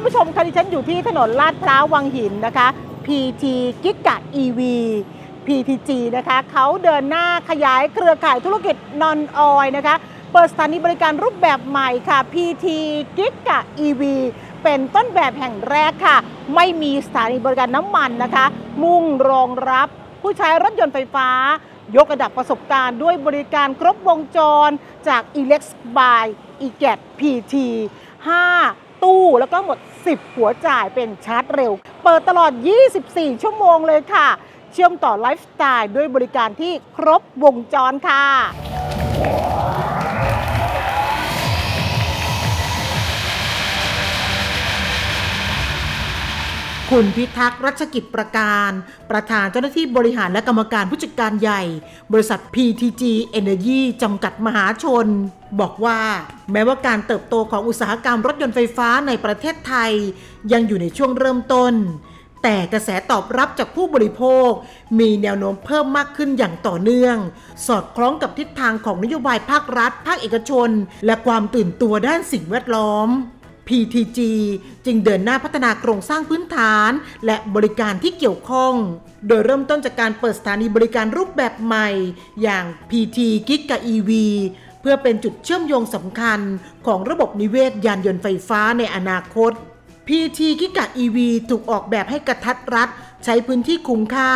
านผู้ชมคะดิฉันอยู่ที่ถนนลาดพร้าววังหินนะคะ PT กิกะ EV PTG นะคะเขาเดินหน้าขยายเครือข่ายธุรกิจนอนออยนะคะเปิดสถานีบริการรูปแบบใหม่ค่ะ PT กิกะ EV เป็นต้นแบบแห่งแรกค่ะ ไม่มีสถานีบริการน้ำมันนะคะ มุ่งรองรับผู้ใช้รถยนต์ไฟฟ้า ยกระดับประสบการณ์ด้วยบริการครบวงจรจาก Elex by e g a t PT 5 ตู้ แล้วก็หมด 10 หัวจ่ายเป็นชาร์จเร็ว เปิดตลอด 24 ชั่วโมงเลยค่ะ เชื่อมต่อไลฟ์สไตล์ด้วยบริการที่ครบวงจรค่ะ คุณพิทักษ์รัชกิจประการ ประธานเจ้าหน้าที่บริหารและกรรมการผู้จัดการใหญ่ บริษัท PTG Energy จำกัดมหาชน บอกว่า แม้ว่าการเติบโตของอุตสาหกรรมรถยนต์ไฟฟ้าในประเทศไทย ยังอยู่ในช่วงเริ่มต้น แต่กระแสตอบรับจากผู้บริโภค มีแนวโน้มเพิ่มมากขึ้นอย่างต่อเนื่อง สอดคล้องกับทิศทางของนโยบายภาครัฐ ภาคเอกชน และความตื่นตัวด้านสิ่งแวดล้อม PTG จึงเดินหน้าพัฒนาโครงสร้างพื้นฐาน และบริการที่เกี่ยวข้อง โดยเริ่มต้นจากการเปิดสถานีบริการรูปแบบใหม่ อย่าง PT g i g a EV เพื่อเป็นจุดเชื่อมโยงสำคัญของระบบนิเวศยานยนต์ไฟฟ้าในอนาคต PT กิกะ EV ถูกออกแบบให้กระทัดรัด ใช้พื้นที่คุ้มค่า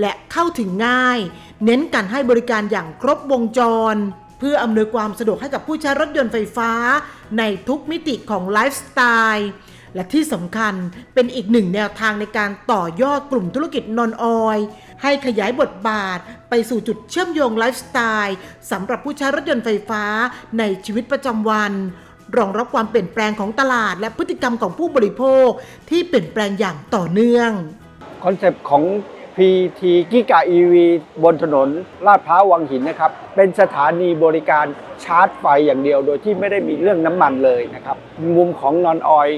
และเข้าถึงง่าย เน้นการให้บริการอย่างครบวงจร เพื่ออำนวยความสะดวกให้กับผู้ใช้รถยนต์ไฟฟ้า ในทุกมิติของไลฟ์สไตล์และที่สำคัญเป็นอีกหนึ่งแนวทางในการต่อยอดกลุ่มธุรกิจนอนออย ให้ขยายบทบาทไปสู่จุดเชื่อมโยงไลฟ์สไตล์สำหรับผู้ใช้รถยนต์ไฟฟ้าในชีวิตประจำวัน รองรับความเปลี่ยนแปลงของตลาด และพฤติกรรมของผู้บริโภคที่เปลี่ยนแปลงอย่างต่อเนื่อง คอนเซปต์ของ PT กิกะ EV บนถนนลาดพร้าววังหินนะครับ เป็นสถานีบริการชาร์จไฟอย่างเดียว โดยที่ไม่ได้มีเรื่องน้ำมันเลยนะครับ มุมของนอนออย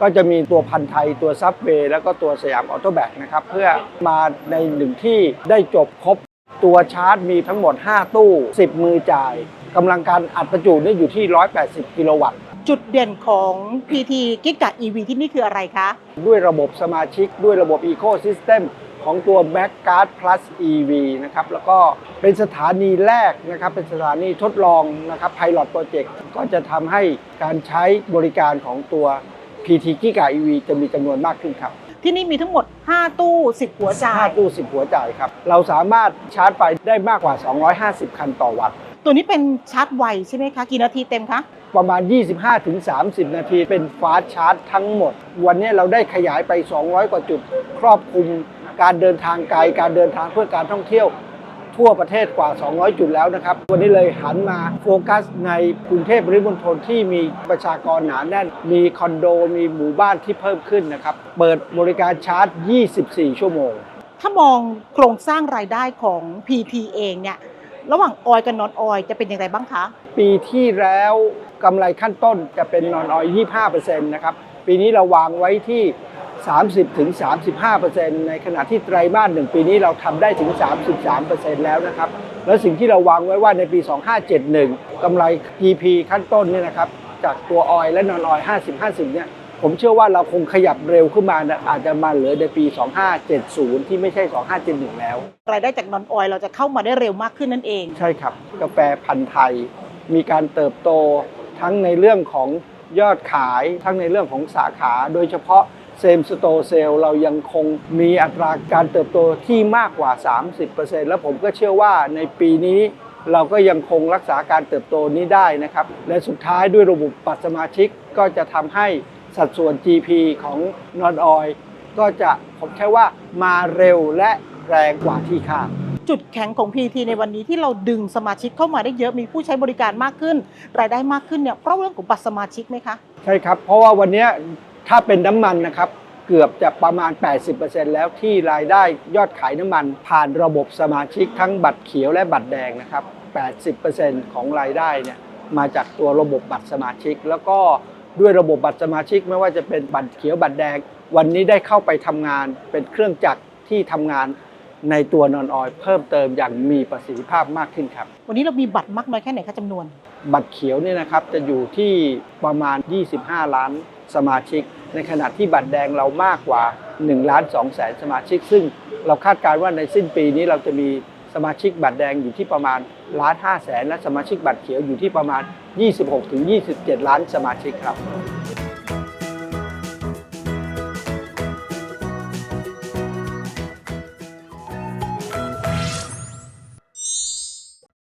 ก็จะมีตัวพันไทยตัวซับเวย์แล้วก็ตัวสยามออโต้แบกนะครับ เพื่อมาในหนึ่งที่ได้จบครบตัวชาร์จมีทั้งหมด 5 ตู้ 10 มือจ่ายกำลังการอัดประจุเนี่ยอยู่ที่ 180 กิโลวัตต์จุดเด่นของ PT กิกะ EV ที่นี่คืออะไรคะ ด้วยระบบสมาชิก ด้วยระบบ Ecosystem ของตัว m a c g u a r d Plus EV นะครับแล้วก็เป็นสถานีแรกนะครับเป็นสถานีทดลองนะครับ Pilot Project ก็จะทำให้การใช้บริการของตัว PT Giga EV จะมีจำนวนมากขึ้นครับ ที่นี่มีทั้งหมด 5 ตู้ 10 หัวจ่าย 5 ตู้ 10 หัวจ่ายครับ เราสามารถชาร์จไฟได้มากกว่า 250 คันต่อวัตต์ตัวนี้เป็นชาร์จไวใช่ไหมคะ กี่นาทีเต็มคะประมาณ 25-30 นาทีเป็นฟาสต์ชาร์จทั้งหมด วันนี้เราได้ขยายไป 200 กว่าจุดครอบคลุม การเดินทางไกลการเดินทางเพื่อการท่องเที่ยว ทั่วประเทศกว่า 200 จุดแล้วนะครับ วันนี้เลยหันมาโฟกัสในกรุงเทพปริมณฑลที่มีประชากรหนาแน่น มีคอนโดมีหมู่บ้านที่เพิ่มขึ้นนะครับ เปิดบริการชาร์จ 24 ชั่วโมง ถ้ามองโครงสร้างรายได้ของ PT เองเนี่ยระหว่างออยกับนอนออยจะเป็นอย่างไรบ้างคะ ปีที่แล้วกำไรขั้นต้นจะเป็นนอนออย 25%นะครับ ปีนี้เราวางไว้ที่ 30-35%ในขณะที่ไตรมาสหนึ่งปีนี้เราทำได้ถึง 33%แล้วนะครับ แล้วสิ่งที่เราวางไว้ว่าในปี 2571กำไร GP ขั้นต้นเนี่ยนะครับจากตัวออยและนอนออย 50-50 เนี่ยผมเชื่อว่าเราคงขยับเร็วขึ้นมานะอาจจะมาเหลือในปี 2570 ที่ไม่ใช่ 2571 แล้ว รายได้จากนอนออยเราจะเข้ามาได้เร็วมากขึ้นนั่นเอง ใช่ครับ กาแฟพันธุ์ไทย มีการเติบโตทั้งในเรื่องของ ยอดขายทั้งในเรื่องของสาขา โดยเฉพาะเซมสโตเซลเรายังคงมีอัตราการเติบโตที่มากกว่า 30%แล้วผมก็เชื่อว่าในปีนี้เราก็ยังคงรักษาการเติบโตนี้ได้นะครับ และสุดท้ายด้วยระบบปัตสมาชิกก็จะทำให้สัดส่วน GP ของนอนออยก็จะผมแค่ว่ามาเร็วและแรงกว่าที่คาด จุดแข็งของ PT ในวันนี้ที่เราดึงสมาชิกเข้ามาได้เยอะมีผู้ใช้บริการมากขึ้น รายได้มากขึ้นเนี่ยเพราะเรื่องของบัตรสมาชิกไหมคะ ใช่ครับ เพราะว่าวันนี้ถ้าเป็นน้ำมันนะครับเกือบจะประมาณ 80%แล้วที่รายได้ยอดขายน้ำมัน ผ่านระบบสมาชิกทั้งบัตรเขียวและบัตรแดงนะครับ 80%ของรายได้เนี่ยมาจากตัวระบบบัตรสมาชิก แล้วก็ด้วยระบบบัตรสมาชิก ไม่ว่าจะเป็นบัตรเขียวบัตรแดง วันนี้ได้เข้าไปทำงานเป็นเครื่องจักรที่ทำงาน ในตัวนอนออยเพิ่มเติมอย่างมีประสิทธิภาพมากขึ้นครับ วันนี้เรามีบัตรมากน้อยแค่ไหนคะจำนวน บัตรเขียวเนี่ยนะครับจะอยู่ที่ประมาณ 25 ล้านสมาชิก ในขณะที่บัตรแดงเรามากกว่า1ล้าน2แสนสมาชิก ซึ่งเราคาดการณ์ว่าในสิ้นปีนี้เราจะมีสมาชิกบัตรแดงอยู่ที่ประมาณล้าน5แสนและสมาชิกบัตรเขียวอยู่ที่ประมาณ 26-27 ล้านสมาชิกครับ